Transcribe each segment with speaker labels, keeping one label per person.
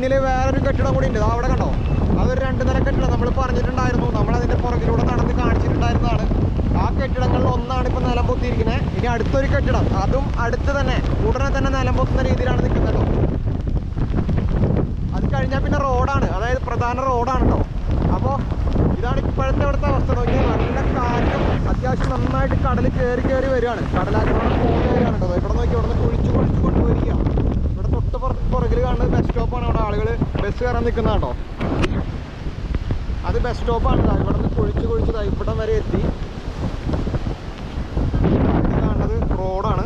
Speaker 1: പിന്നിൽ വേറൊരു കെട്ടിടം കൂടി ഉണ്ട്. അവിടെ കണ്ടോ? അതൊരു രണ്ട് നില കെട്ടിടം. നമ്മൾ പറഞ്ഞിട്ടുണ്ടായിരുന്നു. നമ്മൾ അതിന്റെ പുറകിലൂടെ നടന്ന് കാണിച്ചിട്ടുണ്ടായിരുന്നതാണ്. ആ കെട്ടിടങ്ങളിൽ ഒന്നാണ് ഇപ്പം നിലം പൊത്തിയിരിക്കുന്നത് ഇനി അടുത്തൊരു കെട്ടിടം. അതും അടുത്ത് തന്നെ. ഉടനെ തന്നെ നിലം പൊത്തുന്ന രീതിയിലാണ് നിൽക്കുന്നത് അത് കഴിഞ്ഞാൽ പിന്നെ റോഡാണ്. അതായത് പ്രധാന റോഡാണ് കേട്ടോ. അപ്പോൾ ഇതാണ് ഇപ്പോഴത്തെ അവിടുത്തെ അവസ്ഥ. നോക്കിയാൽ നല്ല കാറ്റും അത്യാവശ്യം നന്നായിട്ട് കടൽ കയറി കയറി വരികയാണ്. കടലാക്രമണം കൂടി വരികയാണ് കേട്ടോ. ഇവിടെ നോക്കി ഇവിടെ നിന്ന് കുഴിച്ച് കുഴിച്ച് കൊണ്ടുവരിക ഇവിടെ തൊട്ട് പുറ- പുറകിൽ കാണുന്നത് ബസ് സ്റ്റോപ്പാണ് അവിടെ ആളുകൾ ബസ് കയറാൻ നിൽക്കുന്നതാണോ അത് ബസ് സ്റ്റോപ്പാണ് ഇവിടെ നിന്ന് കുഴിച്ച് കുഴിച്ച് തൈപ്പിടം വരെ എത്തി ഇത് കാണുന്നത് റോഡാണ്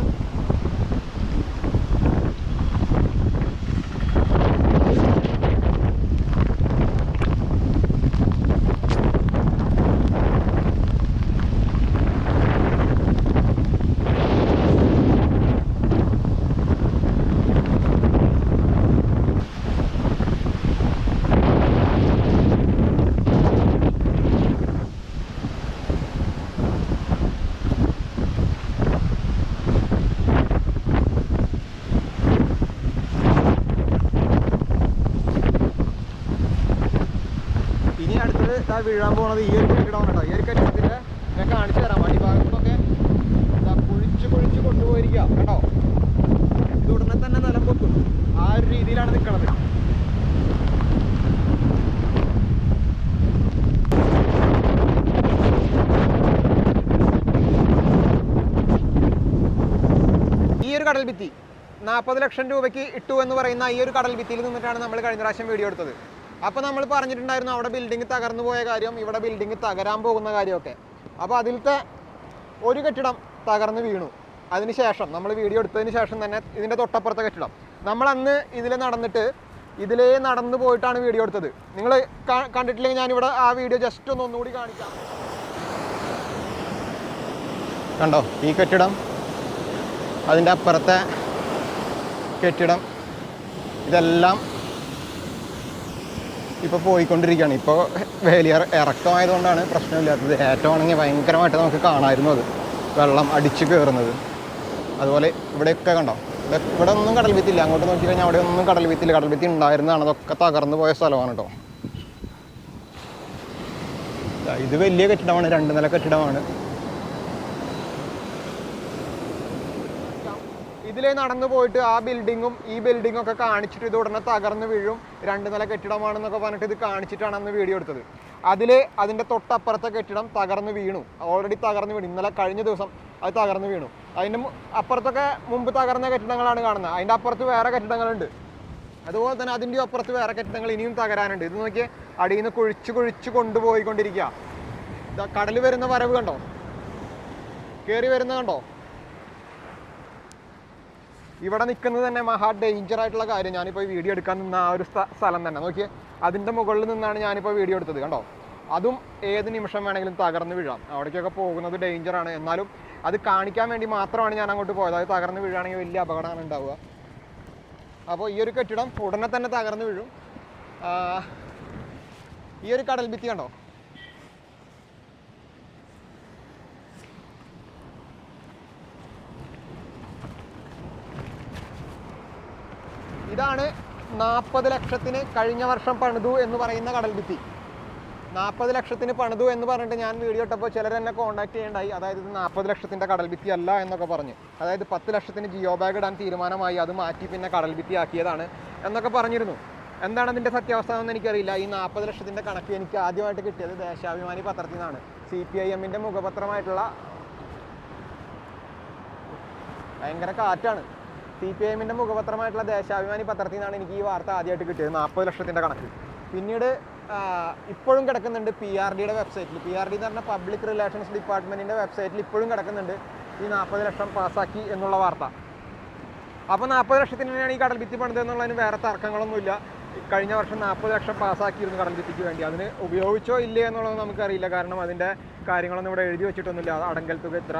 Speaker 1: ഇനി വീഴാൻ പോണത് ഈ ഒരു കെട്ടിടമാണ് കേട്ടോ. ഈ ഒരു കെട്ടിടത്തിന്റെ ഞാൻ കാണിച്ചു തരാം. അടിഭാഗത്തൊക്കെ ഇതാ കുഴിച്ച് കുഴിച്ച് കൊണ്ടുപോയിരിക്കുക കേട്ടോ. ഇത് ഉടനെ തന്നെ നിലം പൊത്തും ആ ഒരു രീതിയിലാണ് നിൽക്കണത് ഈ ഒരു കടൽ ഭിത്തി നാൽപ്പത് ലക്ഷം രൂപയ്ക്ക് ഇട്ടു എന്ന് പറയുന്ന ഈ ഒരു കടൽ ഭിത്തിയിൽ നിന്നിട്ടാണ് നമ്മൾ കഴിഞ്ഞ പ്രാവശ്യം വീഡിയോ എടുത്തത്. അപ്പോൾ നമ്മൾ പറഞ്ഞിട്ടുണ്ടായിരുന്നു അവിടെ ബിൽഡിംഗ് തകർന്നു പോയ കാര്യം ഇവിടെ ബിൽഡിംഗ് തകരാൻ പോകുന്ന കാര്യമൊക്കെ. അപ്പോൾ അതിലത്തെ ഒരു കെട്ടിടം തകർന്നു വീണു. അതിനുശേഷം നമ്മൾ വീഡിയോ എടുത്തതിന് ശേഷം തന്നെ ഇതിന്റെ തൊട്ടപ്പുറത്തെ കെട്ടിടം. നമ്മൾ അന്ന് ഇതിൽ നടന്നിട്ട് ഇതിലേ നടന്നു പോയിട്ടാണ് വീഡിയോ എടുത്തത്. നിങ്ങൾ കണ്ടിട്ടില്ലെങ്കിൽ ഞാനിവിടെ ആ വീഡിയോ ജസ്റ്റ് ഒന്ന് ഒന്നുകൂടി കാണിക്കാം. കണ്ടോ? ഈ കെട്ടിടം അതിന്റെ അപ്പുറത്തെ കെട്ടിടം ഇതെല്ലാം ഇപ്പോൾ പോയിക്കൊണ്ടിരിക്കുകയാണ്. ഇപ്പോൾ വേലിയർ ഇറക്കമായതുകൊണ്ടാണ് പ്രശ്നമില്ലാത്തത്. ഏറ്റവുമാണെങ്കിൽ ഭയങ്കരമായിട്ട് നമുക്ക് കാണാമായിരുന്നു അത്. വെള്ളം അടിച്ച് കയറുന്നത് അതുപോലെ ഇവിടെയൊക്കെ കണ്ടോ? ഇവിടെ ഇവിടെ ഒന്നും കടൽ ഭിത്തില്ല അങ്ങോട്ട് നോക്കി കഴിഞ്ഞാൽ അവിടെ ഒന്നും കടൽ ഭിത്തില്ല കടൽ ഭിത്തി ഉണ്ടായിരുന്നതാണ്. അതൊക്കെ തകർന്നു പോയ സ്ഥലമാണ് കേട്ടോ. ഇത് വലിയ കെട്ടിടമാണ്. രണ്ട് നില കെട്ടിടമാണ്. ഇതിലേ നടന്നു പോയിട്ട് ആ ബിൽഡിങ്ങും ഈ ബിൽഡിങ്ങും ഒക്കെ കാണിച്ചിട്ട് ഇത് ഉടനെ തകർന്ന് വീഴും. രണ്ട് നില കെട്ടിടമാണെന്നൊക്കെ പറഞ്ഞിട്ട് ഇത് കാണിച്ചിട്ടാണ് അന്ന് വീഡിയോ എടുത്തത്. അതിൽ അതിന്റെ തൊട്ടപ്പുറത്തെ കെട്ടിടം തകർന്നു വീണു. ഓൾറെഡി തകർന്നു വീണു. ഇന്നലെ കഴിഞ്ഞ ദിവസം അത് തകർന്നു വീണു. അതിന്റെ അപ്പുറത്തൊക്കെ മുമ്പ് തകർന്ന കെട്ടിടങ്ങളാണ് കാണുന്നത്. അതിന്റെ അപ്പുറത്ത് വേറെ കെട്ടിടങ്ങളുണ്ട്. അതുപോലെ തന്നെ അതിന്റെ അപ്പുറത്ത് വേറെ കെട്ടിടങ്ങൾ ഇനിയും തകരാനുണ്ട്. ഇത് നോക്കിയാൽ അടിയിൽ നിന്ന് കുഴിച്ച് കുഴിച്ച് കൊണ്ടുപോയിക്കൊണ്ടിരിക്കുക കടൽ വരുന്ന വരവ് കണ്ടോ? കയറി വരുന്ന കണ്ടോ? ഇവിടെ നിൽക്കുന്നത് തന്നെ മഹാ ഡേഞ്ചർ ആയിട്ടുള്ള കാര്യം. ഞാനിപ്പോൾ വീഡിയോ എടുക്കാൻ നിന്ന ആ ഒരു സ്ഥലം തന്നെ. നോക്കിയേ അതിന്റെ മുകളിൽ നിന്നാണ് ഞാനിപ്പോൾ വീഡിയോ എടുത്തത് കണ്ടോ? അതും ഏത് നിമിഷം വേണമെങ്കിലും തകർന്ന് വീഴാം. അവിടേക്കൊക്കെ പോകുന്നത് ഡേഞ്ചറാണ് എന്നാലും അത് കാണിക്കാൻ വേണ്ടി മാത്രമാണ് ഞാൻ അങ്ങോട്ട് പോയത്. അത് തകർന്ന് വീഴുകയാണെങ്കിൽ വലിയ അപകടമാണ് ഉണ്ടാവുക. അപ്പോൾ ഈ ഒരു കെട്ടിടം ഉടനെ തന്നെ തകർന്ന് വീഴും. ഈ ഒരു കടൽ ഭിത്തി കണ്ടോ? ഇതാണ് നാൽപ്പത് ലക്ഷത്തിന് കഴിഞ്ഞ വർഷം പണിതു എന്ന് പറയുന്ന കടൽ ഭിത്തി. നാൽപ്പത് ലക്ഷത്തിന് പണിതു എന്ന് പറഞ്ഞിട്ട് ഞാൻ വീഡിയോ ഇട്ടപ്പോൾ ചിലർ എന്നെ കോൺടാക്ട് ചെയ്യേണ്ടായി. അതായത് ഇത് നാൽപ്പത് ലക്ഷത്തിന്റെ കടൽ ഭിത്തി അല്ല എന്നൊക്കെ പറഞ്ഞ്. അതായത് പത്ത് ലക്ഷത്തിന് ജിയോ ബാഗ് ഇടാൻ തീരുമാനമായി. അത് മാറ്റി പിന്നെ കടൽ ഭിത്തി ആക്കിയതാണ് എന്നൊക്കെ പറഞ്ഞിരുന്നു. എന്താണ് അതിന്റെ സത്യാവസ്ഥ എന്ന് എനിക്കറിയില്ല. ഈ നാൽപ്പത് ലക്ഷത്തിന്റെ കണക്ക് എനിക്ക് ആദ്യമായിട്ട് കിട്ടിയത് ദേശാഭിമാനി പത്രത്തിൽ നിന്നാണ്. സി പി ഐ എമ്മിന്റെ മുഖപത്രമായിട്ടുള്ള ഭയങ്കര കാറ്റാണ്. സി പി എമ്മിന്റെ മുഖപത്രമായിട്ടുള്ള ദേശാഭിമാനി പത്രത്തിൽ നിന്നാണ് എനിക്ക് ഈ വാർത്ത ആദ്യമായിട്ട് കിട്ടിയത് നാൽപ്പത് ലക്ഷത്തിന്റെ കണക്ക്. പിന്നീട് ഇപ്പോഴും കിടക്കുന്നുണ്ട് പി ആർ ഡിയുടെ വെബ്സൈറ്റിൽ പി ആർ ഡി എന്ന് പറഞ്ഞ പബ്ലിക് റിലേഷൻസ് ഡിപ്പാർട്ട്മെന്റിന്റെ വെബ്സൈറ്റിൽ ഇപ്പോഴും കിടക്കുന്നുണ്ട് ഈ നാൽപ്പത് ലക്ഷം പാസ്സാക്കി എന്നുള്ള വാർത്ത. അപ്പോൾ നാൽപ്പത് ലക്ഷത്തിന് തന്നെയാണ് ഈ കടൽ ഭിത്തി പണിത് എന്നുള്ളതിന് വേറെ തർക്കങ്ങളൊന്നുമില്ല. കഴിഞ്ഞ വർഷം നാൽപ്പത് ലക്ഷം പാസ്സാക്കിയിരുന്നു കടൽ ഭിത്തിക്ക് വേണ്ടി. അതിന് ഉപയോഗിച്ചോ ഇല്ലേ എന്നുള്ളത് നമുക്കറിയില്ല. കാരണം അതിന്റെ കാര്യങ്ങളൊന്നും ഇവിടെ എഴുതി വെച്ചിട്ടൊന്നുമില്ല. അടങ്കൽ തുക ഇത്ര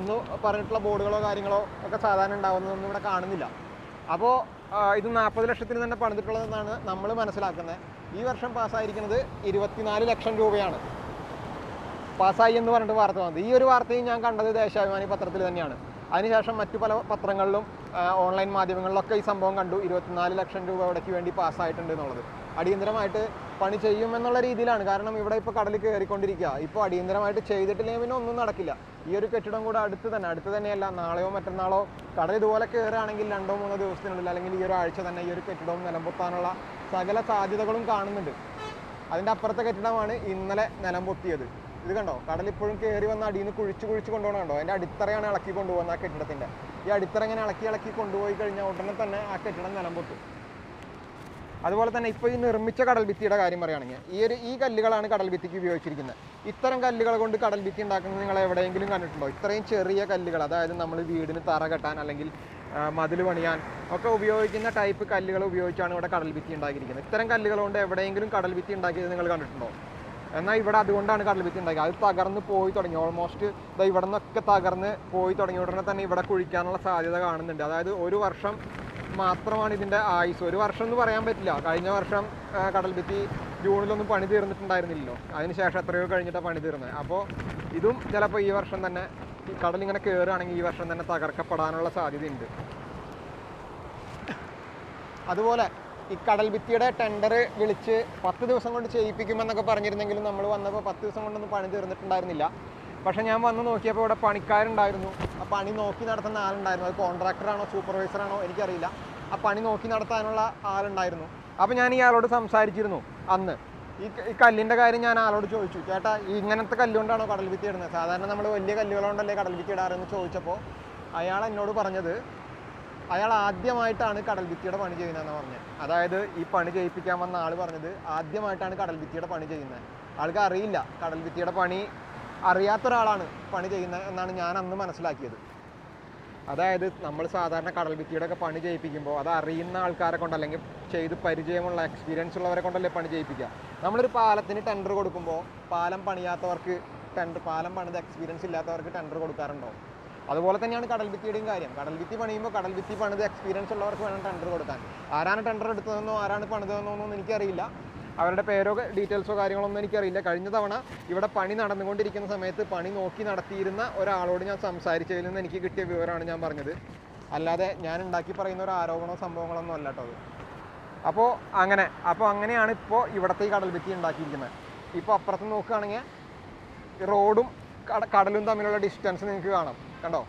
Speaker 1: ഒന്ന് പറഞ്ഞിട്ടുള്ള ബോർഡുകളോ കാര്യങ്ങളോ ഒക്കെ സാധാരണ ഉണ്ടാവുന്നതൊന്നും ഇവിടെ കാണുന്നില്ല. അപ്പോൾ ഇത് നാൽപ്പത് ലക്ഷത്തിന് തന്നെ പണിതിട്ടുള്ളതെന്നാണ് നമ്മൾ മനസ്സിലാക്കുന്നത്. ഈ വർഷം പാസ്സായിരിക്കുന്നത് ഇരുപത്തിനാല് ലക്ഷം രൂപയാണ്. പാസ്സായി എന്ന് പറഞ്ഞിട്ട് വാർത്ത വന്നത്. ഈ ഒരു വാർത്തയും ഞാൻ കണ്ടത് ദേശാഭിമാനി പത്രത്തിൽ തന്നെയാണ്. അതിനുശേഷം മറ്റു പല പത്രങ്ങളിലും ഓൺലൈൻ മാധ്യമങ്ങളിലൊക്കെ ഈ സംഭവം കണ്ടു. ഇരുപത്തിനാല് ലക്ഷം രൂപ ഇവിടേക്ക് വേണ്ടി പാസ്സായിട്ടുണ്ട് എന്നുള്ളത്. അടിയന്തരമായിട്ട് പണി ചെയ്യും എന്നുള്ള രീതിയിലാണ്. കാരണം ഇവിടെ ഇപ്പോൾ കടൽ കയറിക്കൊണ്ടിരിക്കുക. ഇപ്പോൾ അടിയന്തരമായിട്ട് ചെയ്തിട്ടില്ലെങ്കിൽ പിന്നെ ഒന്നും നടക്കില്ല. ഈ ഒരു കെട്ടിടം കൂടെ അടുത്ത് തന്നെ അടുത്ത് തന്നെയല്ല നാളെയോ മറ്റന്നാളോ കടൽ ഇതുപോലെ കയറുകയാണെങ്കിൽ രണ്ടോ മൂന്നോ ദിവസത്തിനുള്ളിൽ അല്ലെങ്കിൽ ഈ ഒരു ആഴ്ച തന്നെ ഈ ഒരു കെട്ടിടവും നിലംപൊത്താനുള്ള സകല സാധ്യതകളും കാണുന്നുണ്ട്. അതിന്റെ അപ്പുറത്തെ കെട്ടിടമാണ് ഇന്നലെ നിലം പൊത്തിയത് ഇത് കണ്ടോ? കടൽ ഇപ്പോഴും കയറി വന്ന അടിയിൽ നിന്ന് കുഴിച്ച് കുഴിച്ച് കണ്ടോ? അതിന്റെ അടിത്തറയാണ് ഇളക്കി കൊണ്ടുപോകുന്നത് ആ കെട്ടിടത്തിന്റെ ഈ അടിത്തറ ഇങ്ങനെ ഇളക്കി ഇളക്കി കൊണ്ടുപോയി കഴിഞ്ഞാൽ ഉടനെ തന്നെ ആ കെട്ടിടം നിലം പൊട്ടും അതുപോലെ തന്നെ ഇപ്പോൾ ഈ നിർമ്മിച്ച കടൽ ഭിത്തിയുടെ കാര്യം പറയുകയാണെങ്കിൽ ഈ ഒരു ഈ കല്ലുകളാണ് കടൽ ഭിത്തിക്ക് ഉപയോഗിച്ചിരിക്കുന്നത്. ഇത്തരം കല്ലുകൾ കൊണ്ട് കടൽ ഭിത്തി ഉണ്ടാക്കുന്നത് നിങ്ങൾ എവിടെയെങ്കിലും കണ്ടിട്ടുണ്ടോ? ഇത്രയും ചെറിയ കല്ലുകൾ അതായത് നമ്മൾ വീടിന് തറ കെട്ടാൻ അല്ലെങ്കിൽ മതിൽ പണിയാൻ ഒക്കെ ഉപയോഗിക്കുന്ന ടൈപ്പ് കല്ലുകൾ ഉപയോഗിച്ചാണ് ഇവിടെ കടൽ ഭിത്തി ഉണ്ടാക്കിയിരിക്കുന്നത്. ഇത്തരം കല്ലുകൾ കൊണ്ട് എവിടെയെങ്കിലും കടൽ ഭിത്തി ഉണ്ടാക്കിയത് നിങ്ങൾ കണ്ടിട്ടുണ്ടോ? എന്നാൽ ഇവിടെ അതുകൊണ്ടാണ് കടൽഭിത്തി ഉണ്ടായത്. അത് തകർന്ന് പോയി തുടങ്ങി. ഓൾമോസ്റ്റ് ഇതാ ഇവിടെ നിന്നൊക്കെ തകർന്ന് പോയി തുടങ്ങി. ഉടനെ തന്നെ ഇവിടെ കുഴിക്കാനുള്ള സാധ്യത കാണുന്നുണ്ട്. അതായത് ഒരു വർഷം മാത്രമാണ് ഇതിന്റെ ആയുസ്. ഒരു വർഷം എന്ന് പറയാൻ പറ്റില്ല. കഴിഞ്ഞ വർഷം കടൽഭിത്തി കടൽ ഭിത്തി ജൂണിലൊന്നും പണി തീർന്നിട്ടുണ്ടായിരുന്നില്ലല്ലോ. അതിനുശേഷം എത്രയോ കഴിഞ്ഞിട്ടാണ് പണി തീർന്നത്. അപ്പോൾ ഇതും ചിലപ്പോൾ ഈ വർഷം തന്നെ ഇങ്ങനെ കയറുകയാണെങ്കിൽ ഈ വർഷം തന്നെ തകർക്കപ്പെടാനുള്ള സാധ്യതയുണ്ട്. അതുപോലെ ഈ കടൽ ഭിത്തിയുടെ ടെൻഡർ വിളിച്ച് പത്ത് ദിവസം കൊണ്ട് ചെയ്യിപ്പിക്കുമെന്നൊക്കെ പറഞ്ഞിരുന്നെങ്കിലും നമ്മൾ വന്നപ്പോൾ പത്ത് ദിവസം കൊണ്ടൊന്നും പണി തീർന്നിട്ടുണ്ടായിരുന്നില്ല. പക്ഷേ ഞാൻ വന്ന് നോക്കിയപ്പോൾ ഇവിടെ പണിക്കാരുണ്ടായിരുന്നു. ആ പണി നോക്കി നടത്തുന്ന ആളുണ്ടായിരുന്നു. അത് കോൺട്രാക്ടറാണോ സൂപ്പർവൈസറാണോ എനിക്കറിയില്ല. ആ പണി നോക്കി നടത്താനുള്ള ആളുണ്ടായിരുന്നു. അപ്പോൾ ഞാൻ ഈ ആളോട് സംസാരിച്ചിരുന്നു അന്ന്. ഈ കല്ലിന്റെ കാര്യം ഞാൻ ആളോട് ചോദിച്ചു. ചേട്ടാ ഇങ്ങനത്തെ കല്ലുകൊണ്ടാണോ കടൽ ഭിത്തി ഇടുന്നത്? സാധാരണ നമ്മൾ വലിയ കല്ലുകളുണ്ടല്ലേ കടൽ ഭിത്തി ഇടാറെന്ന് ചോദിച്ചപ്പോൾ അയാൾ എന്നോട് പറഞ്ഞത് അയാൾ ആദ്യമായിട്ടാണ് കടൽ ഭിത്തിയുടെ പണി ചെയ്യുന്നതെന്ന് പറഞ്ഞത് അതായത് ഈ പണി ചെയ്യിപ്പിക്കാൻ വന്ന ആൾ പറഞ്ഞത് ആദ്യമായിട്ടാണ് കടൽ ഭിത്തിയുടെ പണി ചെയ്യുന്നത്. ആൾക്ക് അറിയില്ല. കടൽ ഭിത്തിയുടെ പണി അറിയാത്ത ഒരാളാണ് പണി ചെയ്യുന്നത് എന്നാണ് ഞാൻ അന്ന് മനസ്സിലാക്കിയത്. അതായത് നമ്മൾ സാധാരണ കടൽ ഭിത്തിയുടെ ഒക്കെ പണി ചെയ്യിപ്പിക്കുമ്പോൾ അത് അറിയുന്ന ആൾക്കാരെ കൊണ്ട് അല്ലെങ്കിൽ ചെയ്ത് പരിചയമുള്ള എക്സ്പീരിയൻസ് ഉള്ളവരെ കൊണ്ടല്ലേ പണി ചെയ്യിപ്പിക്കുക. നമ്മളൊരു പാലത്തിന് ടെൻഡർ കൊടുക്കുമ്പോൾ പാലം പണിയാത്തവർക്ക് ടെൻഡർ പാലം പണിത് എക്സ്പീരിയൻസ് ഇല്ലാത്തവർക്ക് ടെൻഡർ കൊടുക്കാറുണ്ടോ? അതുപോലെ തന്നെയാണ് കടൽ ഭിത്തിയുടെയും കാര്യം. കടൽ ഭിത്തി പണിയുമ്പോൾ കടൽ ഭിത്തി പണിത് എക്സ്പീരിയൻസ് ഉള്ളവർക്ക് വേണം ടെൻഡർ കൊടുക്കാൻ. ആരാണ് ടെൻഡർ എടുത്തതെന്നോ ആരാണ് പണിതതെന്നോ ഒന്നും എനിക്കറിയില്ല. അവരുടെ പേരോ ഡീറ്റെയിൽസോ കാര്യങ്ങളൊന്നും എനിക്കറിയില്ല. കഴിഞ്ഞ തവണ ഇവിടെ പണി നടന്നുകൊണ്ടിരിക്കുന്ന സമയത്ത് പണി നോക്കി നടത്തിയിരുന്ന ഒരാളോട് ഞാൻ സംസാരിച്ചതിൽ നിന്ന് എനിക്ക് കിട്ടിയ വിവരമാണ് ഞാൻ പറഞ്ഞത്. അല്ലാതെ ഞാൻ ഉണ്ടാക്കി പറയുന്ന ഒരു ആരോപണമോ സംഭവങ്ങളൊന്നും അല്ല കേട്ടോ അത്. അപ്പോൾ അങ്ങനെ അപ്പോൾ അങ്ങനെയാണ് ഇപ്പോൾ ഇവിടുത്തെ ഈ കടൽ ഭിത്തി ഉണ്ടാക്കിയിരിക്കുന്നത്. ഇപ്പോൾ അപ്പുറത്ത് നോക്കുകയാണെങ്കിൽ റോഡും കടലും തമ്മിലുള്ള ഡിസ്റ്റൻസ് നിങ്ങൾക്ക് കാണാം. കണ്ടോ?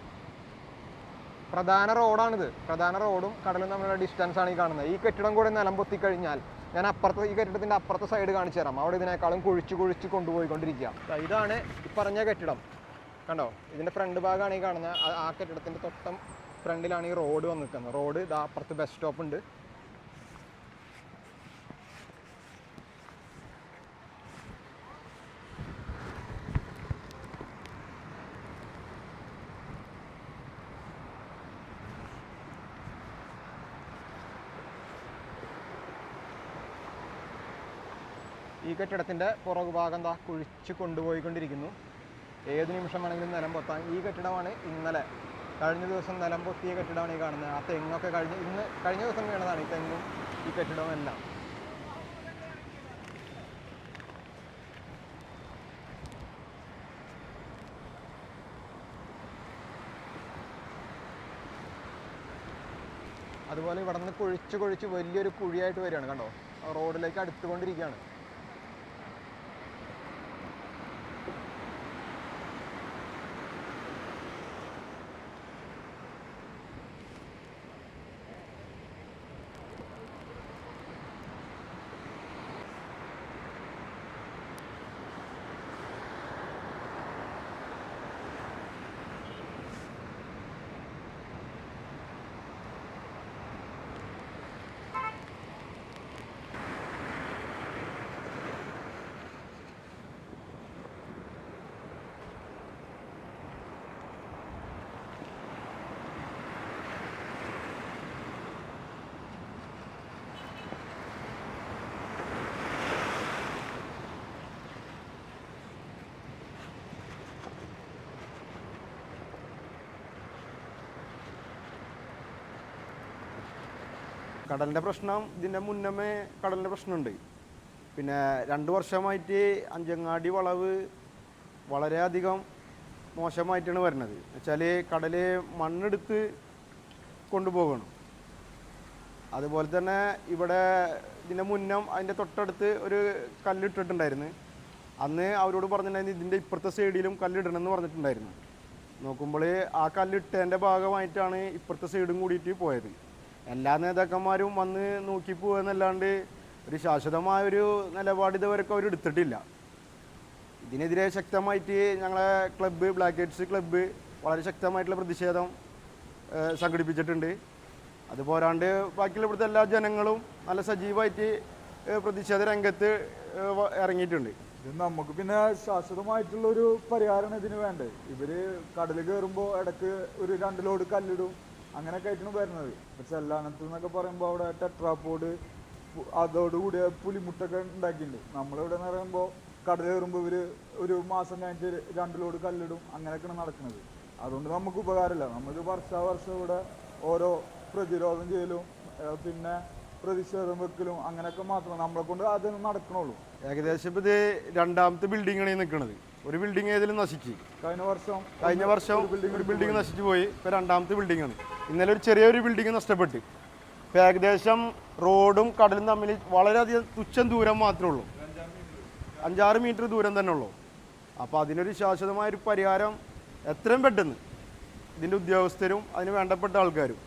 Speaker 1: പ്രധാന റോഡാണിത്. പ്രധാന റോഡും കടലും തമ്മിലുള്ള ഡിസ്റ്റൻസ് ആണ് ഈ കാണുന്നത്. ഈ കെട്ടിടം കൂടെ നിലം പൊത്തി കഴിഞ്ഞാൽ ഞാൻ അപ്പുറത്തെ ഈ കെട്ടിടത്തിന്റെ അപ്പുറത്തെ സൈഡ് കാണിച്ചു തരാം. അവിടെ ഇതിനേക്കാളും കുഴിച്ച് കുഴിച്ച് കൊണ്ടുപോയിക്കൊണ്ടിരിക്കുക. ഇതാണ് ഈ പറഞ്ഞ കെട്ടിടം. കണ്ടോ? ഇതിന്റെ ഫ്രണ്ട് ഭാഗമാണ് ഈ കാണുന്നത്. ആ- കെട്ടിടത്തിന്റെ തൊട്ടം ഫ്രണ്ടിലാണ് ഈ റോഡ് വന്നിരിക്കുന്നത്. റോഡ് ഇതാ അപ്പുറത്ത് ബസ് സ്റ്റോപ്പ് ഉണ്ട്. ഈ കെട്ടിടത്തിന്റെ പുറകു ഭാഗം എന്താ കുഴിച്ച് കൊണ്ടുപോയിക്കൊണ്ടിരിക്കുന്നു. ഏത് നിമിഷം വേണമെങ്കിലും നിലം പൊത്താൻ ഈ കെട്ടിടമാണ് ഇന്നലെ കഴിഞ്ഞ ദിവസം നിലം പൊത്തിയ കെട്ടിടമാണ് ഈ കാണുന്നത്. ആ തെങ്ങൊക്കെ കഴിഞ്ഞ് ഇന്ന് കഴിഞ്ഞ ദിവസം വീണതാണ് ഈ തെങ്ങും ഈ കെട്ടിടവും എല്ലാം. അതുപോലെ ഇവിടെ നിന്ന് കുഴിച്ച് കുഴിച്ച് വലിയൊരു കുഴിയായിട്ട് വരികയാണ് കണ്ടോ? റോഡിലേക്ക് അടുത്തുകൊണ്ടിരിക്കുകയാണ്.
Speaker 2: കടലിന്റെ പ്രശ്നം ഇതിന്റെ മുന്നമേ കടലിന്റെ പ്രശ്നമുണ്ട്. പിന്നെ രണ്ട് വർഷമായിട്ട് അഞ്ചങ്ങാടി വളവ് വളരെയധികം മോശമായിട്ടാണ് വരുന്നത്. വെച്ചാൽ കടൽ മണ്ണെടുത്ത് കൊണ്ടുപോകണം. അതുപോലെ തന്നെ ഇവിടെ ഇതിന്റെ മുന്നം അതിന്റെ തൊട്ടടുത്ത് ഒരു കല്ലിട്ടിട്ടുണ്ടായിരുന്നു. അന്ന് അവരോട് പറഞ്ഞിട്ടുണ്ടായിരുന്നു ഇതിന്റെ ഇപ്പുറത്തെ സൈഡിലും കല്ലിടണം എന്ന് പറഞ്ഞിട്ടുണ്ടായിരുന്നു. നോക്കുമ്പോൾ ആ കല്ലിട്ടതിന്റെ ഭാഗമായിട്ടാണ് ഇപ്പുറത്തെ സൈഡും കൂടിയിട്ട് പോയത്. എല്ലാ നേതാക്കന്മാരും വന്ന് നോക്കി പോകുന്നല്ലാണ്ട് ഒരു ശാശ്വതമായ ഒരു നിലപാട് ഇതുവരെയൊക്കെ അവർ എടുത്തിട്ടില്ല. ഇതിനെതിരെ ശക്തമായിട്ട് ഞങ്ങളെ ക്ലബ്ബ് ബ്ലാക്ക് ഹെഡ്സ് ക്ലബ്ബ് വളരെ ശക്തമായിട്ടുള്ള പ്രതിഷേധം സംഘടിപ്പിച്ചിട്ടുണ്ട്. അതുപോരാണ്ട് ബാക്കിയുള്ള ഇവിടുത്തെ എല്ലാ ജനങ്ങളും നല്ല സജീവമായിട്ട് പ്രതിഷേധ രംഗത്ത് ഇറങ്ങിയിട്ടുണ്ട്.
Speaker 3: ഇത് നമുക്ക് പിന്നെ ശാശ്വതമായിട്ടുള്ളൊരു പരിഹാരമാണ് ഇതിന് വേണ്ടത്. ഇവർ കടൽ കയറുമ്പോൾ ഇടയ്ക്ക് ഒരു രണ്ട് ലോഡ് കല്ലിടും. അങ്ങനെയൊക്കെ ആയിട്ടാണ് വരുന്നത്. ഇപ്പൊ ചെല്ലാനത്ത് എന്നൊക്കെ പറയുമ്പോൾ അവിടെ ടെട്രാപ്പോഡ് അതോടുകൂടി പുലിമുട്ടൊക്കെ ഉണ്ടാക്കിയിട്ടുണ്ട്. നമ്മളിവിടെ എന്ന് പറയുമ്പോൾ കടൽ കയറുമ്പോൾ ഇവർ ഒരു മാസം കഴിഞ്ഞിട്ട് രണ്ട് ലോഡ് കല്ലിടും അങ്ങനെയൊക്കെയാണ് നടക്കുന്നത്. അതുകൊണ്ട് നമുക്ക് ഉപകാരമില്ല. നമുക്ക് വർഷാവർഷം ഇവിടെ ഓരോ പ്രതിരോധം ചെയ്യലും പിന്നെ പ്രതിഷേധം വെക്കലും അങ്ങനെയൊക്കെ മാത്രമേ നമ്മളെ കൊണ്ട് അത് നടക്കണുള്ളൂ.
Speaker 2: ഏകദേശം ഇത് രണ്ടാമത്തെ ബിൽഡിങ്ങാണ് നിൽക്കുന്നത് ഒരു ബിൽഡിംഗ് ഏതെങ്കിലും നശിച്ചു.
Speaker 3: കഴിഞ്ഞ വർഷം
Speaker 2: കഴിഞ്ഞ വർഷം ഒരു ബിൽഡിംഗ് നശിച്ചു പോയി. ഇപ്പോൾ രണ്ടാമത്തെ ബിൽഡിംഗ് ആണ്. ഇന്നലെ ഒരു ചെറിയൊരു ബിൽഡിംഗ് നഷ്ടപ്പെട്ട്. ഇപ്പോൾ ഏകദേശം റോഡും കടലും തമ്മിൽ വളരെയധികം തുച്ഛം ദൂരം മാത്രമേ ഉള്ളൂ. അഞ്ചാറ് മീറ്റർ ദൂരം തന്നെ ഉള്ളൂ. അപ്പോൾ അതിനൊരു ശാശ്വതമായൊരു പരിഹാരം എത്രയും പെട്ടെന്ന് ഇതിന്റെ ഉദ്യോഗസ്ഥരും അതിന് വേണ്ടപ്പെട്ട ആൾക്കാരും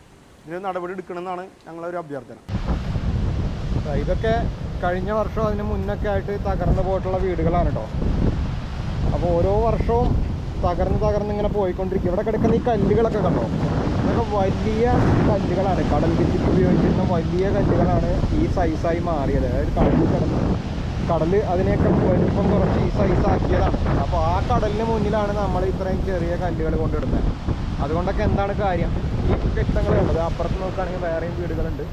Speaker 2: ഇതിന് നടപടി എടുക്കണമെന്നാണ് ഞങ്ങളുടെ ഒരു അഭ്യർത്ഥന.
Speaker 1: ഇതൊക്കെ കഴിഞ്ഞ വർഷം അതിന് മുന്നൊക്കെ ആയിട്ട് തകർന്നു പോയിട്ടുള്ള വീടുകളാണ് കേട്ടോ അപ്പോൾ ഓരോ വർഷവും തകർന്ന് തകർന്ന് ഇങ്ങനെ പോയിക്കൊണ്ടിരിക്കും. ഇവിടെ കിടക്കുന്ന ഈ കല്ലുകളൊക്കെ കണ്ടോ? ഇതൊക്കെ വലിയ കല്ലുകളാണ്. കടൽ ഭിത്തിക്ക് ഉപയോഗിക്കുന്ന വലിയ കല്ലുകളാണ് ഈ സൈസായി മാറിയത്. അതായത് കടലിൽ കിടന്ന് കടൽ അതിനെയൊക്കെ വലിപ്പം കുറച്ച് ഈ സൈസ് ആക്കിയതാണ്. അപ്പോൾ ആ കടലിന് മുന്നിലാണ് നമ്മൾ ഇത്രയും ചെറിയ കല്ലുകൾ കൊണ്ടിടുന്നത്. അതുകൊണ്ടൊക്കെ എന്താണ് കാര്യം? ഈ കെട്ടിടങ്ങളേ ഉള്ളത്. അപ്പുറത്ത് നോക്കുകയാണെങ്കിൽ വേറെയും വീടുകളുണ്ട്.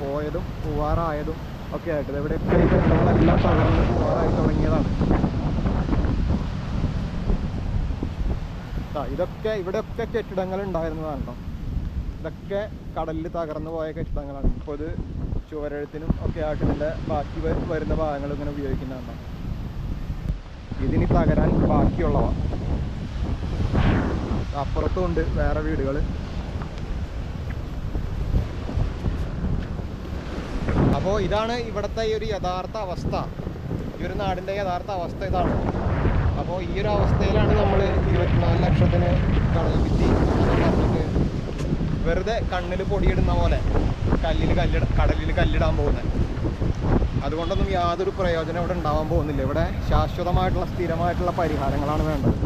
Speaker 1: പോയതും പോവാറായതും ഒക്കെ ആയിട്ട്. ഇവിടെ ഇവിടെയൊക്കെ കെട്ടിടങ്ങളെല്ലാം തകർന്ന് പോവാറായി തുടങ്ങിയതാണ്. ഇതൊക്കെ ഇവിടെയൊക്കെ കെട്ടിടങ്ങൾ ഉണ്ടായിരുന്നതാണ് കേട്ടോ. ഇതൊക്കെ കടലിൽ തകർന്നു പോയ കെട്ടിടങ്ങളാണ്. ഇപ്പോൾ ഇത് ചുവരെഴുത്തിനും ഒക്കെ ആയിട്ട് ഇതിന്റെ ബാക്കി വരുന്ന ഭാഗങ്ങൾ ഇങ്ങനെ ഉപയോഗിക്കുന്നതാണ് ഇതിനി തകരാൻ ബാക്കിയുള്ളവ. അപ്പുറത്തും ഉണ്ട് വേറെ വീടുകൾ അപ്പോൾ ഇതാണ് ഇവിടുത്തെ ഈ ഒരു യഥാർത്ഥ അവസ്ഥ. ഈ ഒരു നാടിന്റെ യഥാർത്ഥ അവസ്ഥ ഇതാണ്. അപ്പോൾ ഈ ഒരു അവസ്ഥയിലാണ് നമ്മൾ ഇരുപത്തിനാല് ലക്ഷത്തിന് കടൽ ഭിത്തി പറഞ്ഞിട്ട് വെറുതെ കണ്ണിൽ പൊടിയിടുന്ന പോലെ കല്ലിൽ കല്ലിട കടലിൽ കല്ലിടാൻ പോകുന്നത് അതുകൊണ്ടൊന്നും യാതൊരു പ്രയോജനം ഇവിടെ ഉണ്ടാവാൻ പോകുന്നില്ല. ഇവിടെ ശാശ്വതമായിട്ടുള്ള സ്ഥിരമായിട്ടുള്ള പരിഹാരങ്ങളാണ് വേണ്ടത്.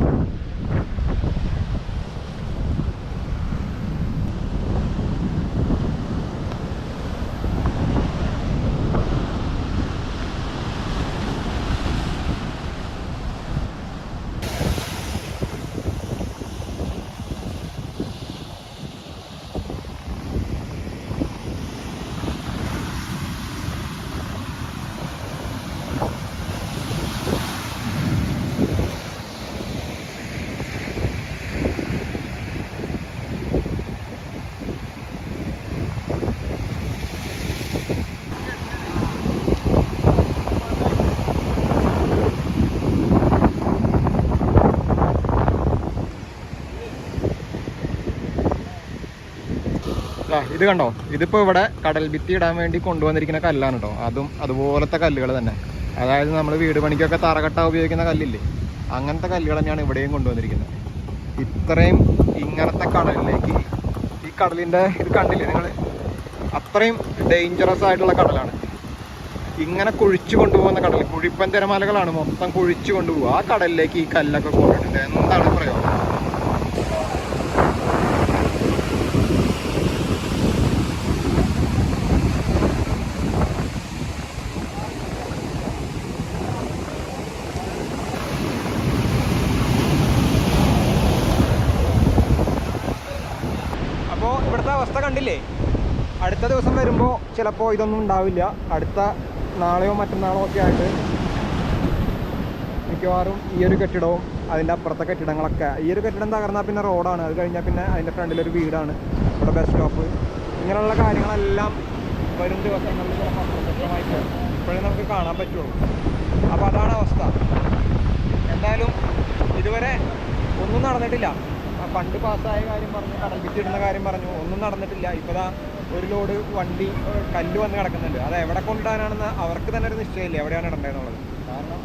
Speaker 1: ഇത് കണ്ടോ? ഇതിപ്പോ ഇവിടെ കടൽ ഭിത്തി ഇടാൻ വേണ്ടി കൊണ്ടുവന്നിരിക്കുന്ന കല്ലാണ് കേട്ടോ. അതും അതുപോലത്തെ കല്ലുകൾ തന്നെ. അതായത് നമ്മൾ വീട് പണിക്കൊക്കെ തറകട്ട ഉപയോഗിക്കുന്ന കല്ലില്ലേ? അങ്ങനത്തെ കല്ലുകൾ തന്നെയാണ് ഇവിടെയും കൊണ്ടുവന്നിരിക്കുന്നത്. ഇത്രയും ഇങ്ങനത്തെ കടലിലേക്ക് ഈ കടലിന്റെ ഇത് കണ്ടില്ലേ നിങ്ങൾ അത്രയും ഡേഞ്ചറസ് ആയിട്ടുള്ള കടലാണ്. ഇങ്ങനെ കുഴിച്ചു കൊണ്ടുപോകുന്ന കടൽ കുഴിപ്പൻ തിരമാലകളാണ് മൊത്തം കുഴിച്ചു കൊണ്ടുപോകുക ആ കടലിലേക്ക് ഈ കല്ലൊക്കെ കൊണ്ടിട്ടുണ്ട് എന്താണ് പ്രയോജനം അപ്പോൾ ഇവിടുത്തെ അവസ്ഥ കണ്ടില്ലേ അടുത്ത ദിവസം വരുമ്പോൾ ചിലപ്പോൾ ഇതൊന്നും ഉണ്ടാവില്ല. അടുത്ത നാളെയോ മറ്റന്നാളോ ഒക്കെ ആയിട്ട് മിക്കവാറും ഈ ഒരു കെട്ടിടവും അതിന്റെ അപ്പുറത്തെ കെട്ടിടങ്ങളൊക്കെ. ഈ ഒരു കെട്ടിടം തകർന്നാൽ പിന്നെ റോഡാണ്. അത് കഴിഞ്ഞാൽ പിന്നെ അതിന്റെ ഫ്രണ്ടിലൊരു വീടാണ്. ഇവിടെ ബസ് സ്റ്റോപ്പ് ഇങ്ങനെയുള്ള കാര്യങ്ങളെല്ലാം വരും ദിവസങ്ങളിൽ ചിലപ്പോൾ ഇപ്പോഴേ നമുക്ക് കാണാൻ പറ്റുള്ളൂ. അപ്പോൾ അതാണ് അവസ്ഥ. എന്തായാലും ഇതുവരെ ഒന്നും നടന്നിട്ടില്ല. പണ്ട് പാസ്സായ കാര്യം പറഞ്ഞു കടൽ വിറ്റിടുന്ന കാര്യം പറഞ്ഞു. ഒന്നും നടന്നിട്ടില്ല. ഇപ്പോഴാണ് ഒരു ലോഡ് വണ്ടി കല്ല് വന്ന് കിടക്കുന്നുണ്ട്. അത് എവിടെ കൊണ്ടിടാനാണെന്ന് അവർക്ക് തന്നെ ഒരു നിശ്ചയമില്ല? എവിടെയാണ് ഇടേണ്ടതെന്നുള്ളത് കാരണം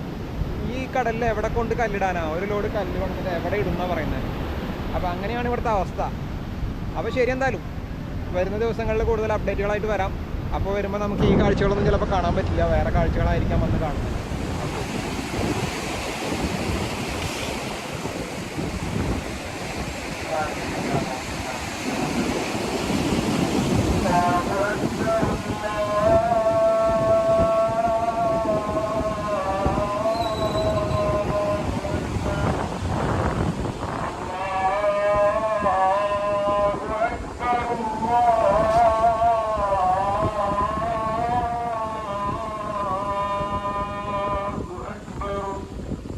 Speaker 1: ഈ കടലിൽ എവിടെ കൊണ്ട് കല്ലിടാനാ? ഒരു ലോഡ് കല്ല് കൊണ്ടിട്ട് എവിടെ ഇടുന്ന പറയുന്നത് അപ്പോൾ അങ്ങനെയാണ് ഇവിടുത്തെ അവസ്ഥ. അപ്പോൾ ശരി എന്തായാലും. വരുന്ന ദിവസങ്ങളിൽ കൂടുതൽ അപ്ഡേറ്റുകളായിട്ട് വരാം. അപ്പോൾ വരുമ്പോൾ നമുക്ക് ഈ കാഴ്ചകളൊന്നും ചിലപ്പോൾ കാണാൻ പറ്റില്ല. വേറെ കാഴ്ചകളായിരിക്കാം വന്ന് കാണുന്നത്.